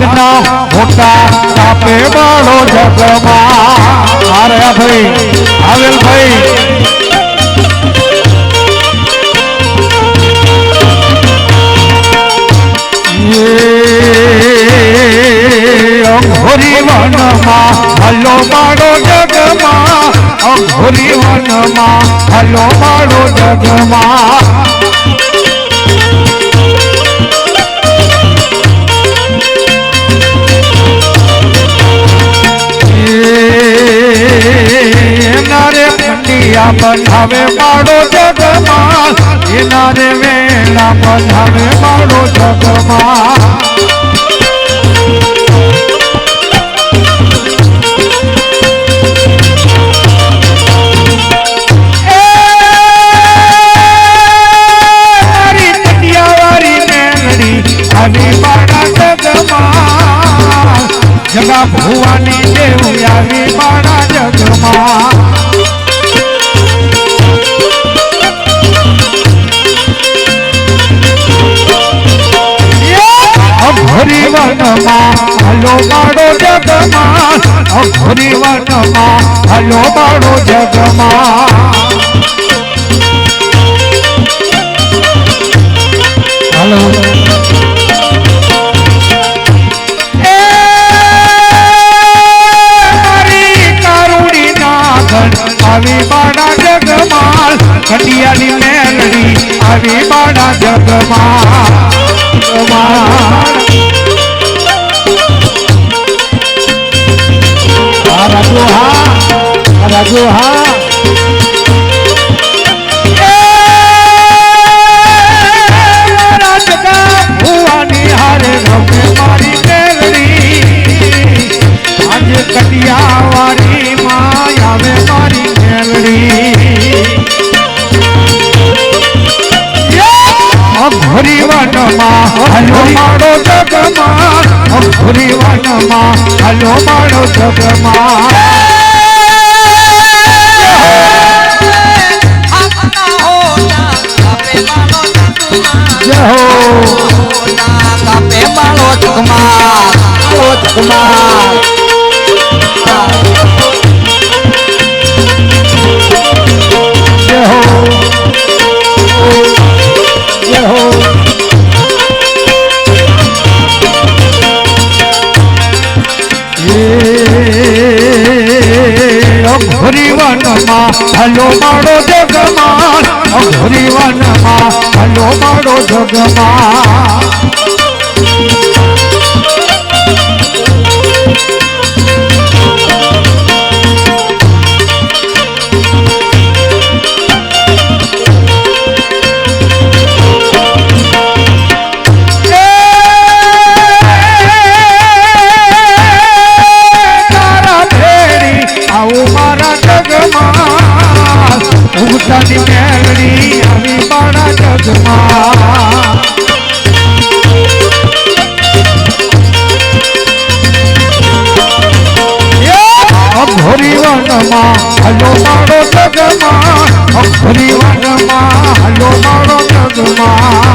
ના મોટા તાપે બાળો જગમાં. અરે ભાઈ, આવેલ ભાઈ. અઘોરી વનમાં હલો મારો જગમાં. અઘોરી વનમાં હલો મારો જગમાં. ખંડિયા બંધાવે મારો જગમાં એના રે વેલા બંધાવે મારો જગમાં મારી કટિયાવાળી મેલડી આવી મારા જગમાં જગા ભુવાની દેવ આવી મારા જગમાં વનમાં હલો મારો જગમાં અઘોરી વનમાં હલો. મારો જગમાં હલો આવી બાડા જગમાલ કટિયાની મેલડી આવી બાડા જગમાલ મારી મેલડી અઘોરી વનમાં હલો મારો જગમાં અઘોરી વનમાં હલો મારો જગમાં જય હો જય હો જય હો એ અઘોરી વનમાં હલો મારો જગમાં અઘોરી વનમાં ભલો મારો જગમાં. હલો મારો જગમાં અઘોરી વનમાં હલો મારો જગમાં.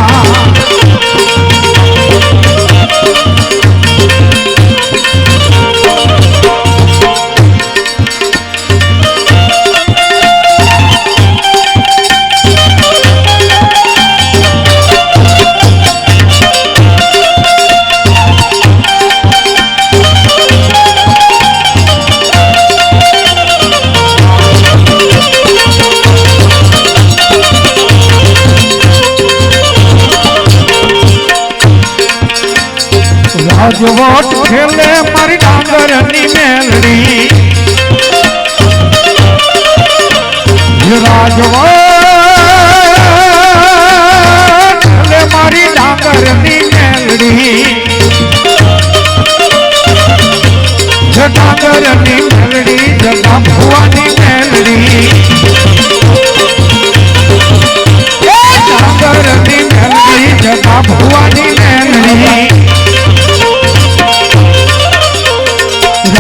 રાજવટ ખેલે મારી ડાંગરની મેલડી. રાજવટ!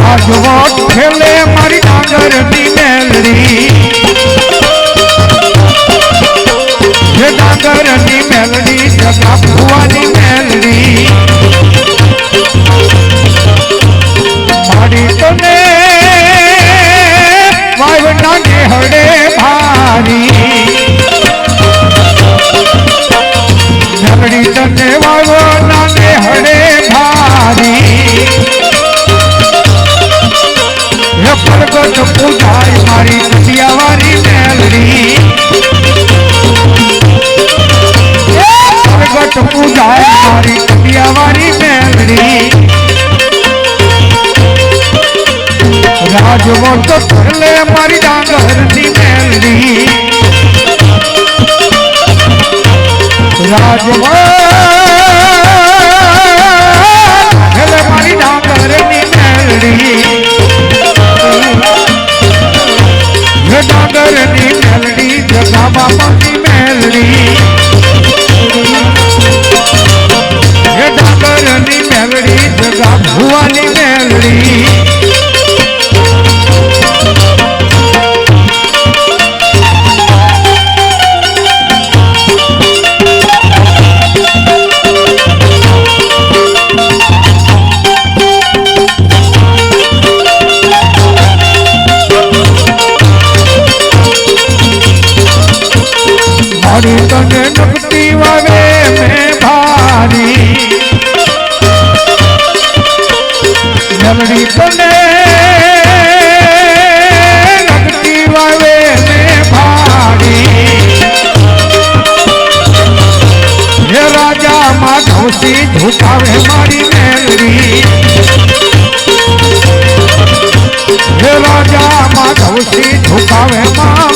રાજવટ ખેલે મારી ડાંગરની મેલડી. ડાંગરની મેલડી જગા ભુવાની મેલડી. ખુશી ઝુકાવે મારી મેલડી. હે રાજા માધવસી ઝુકાવે મા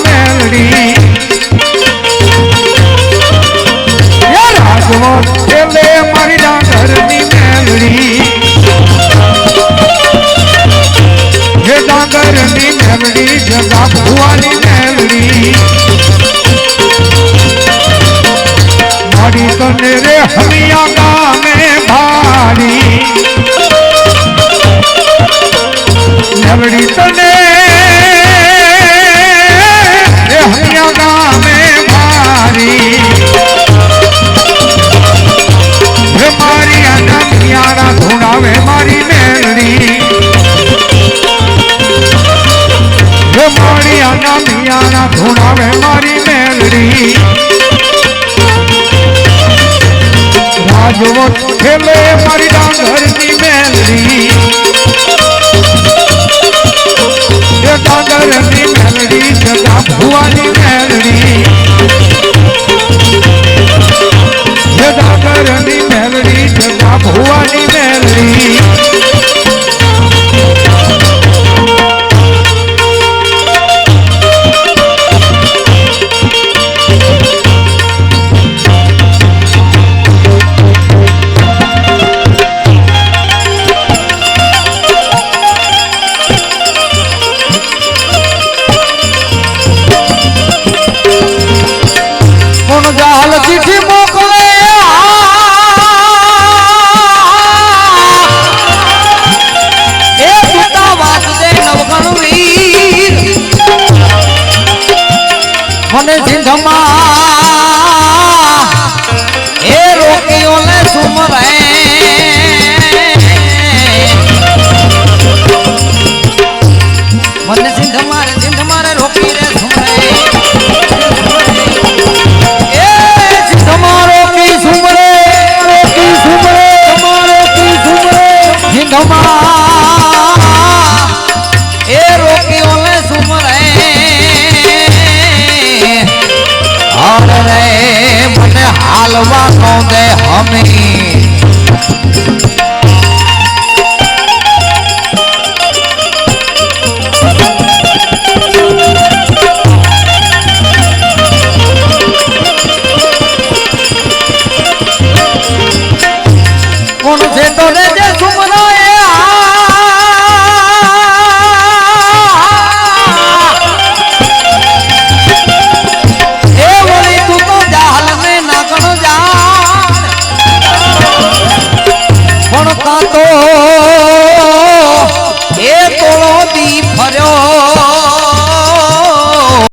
घर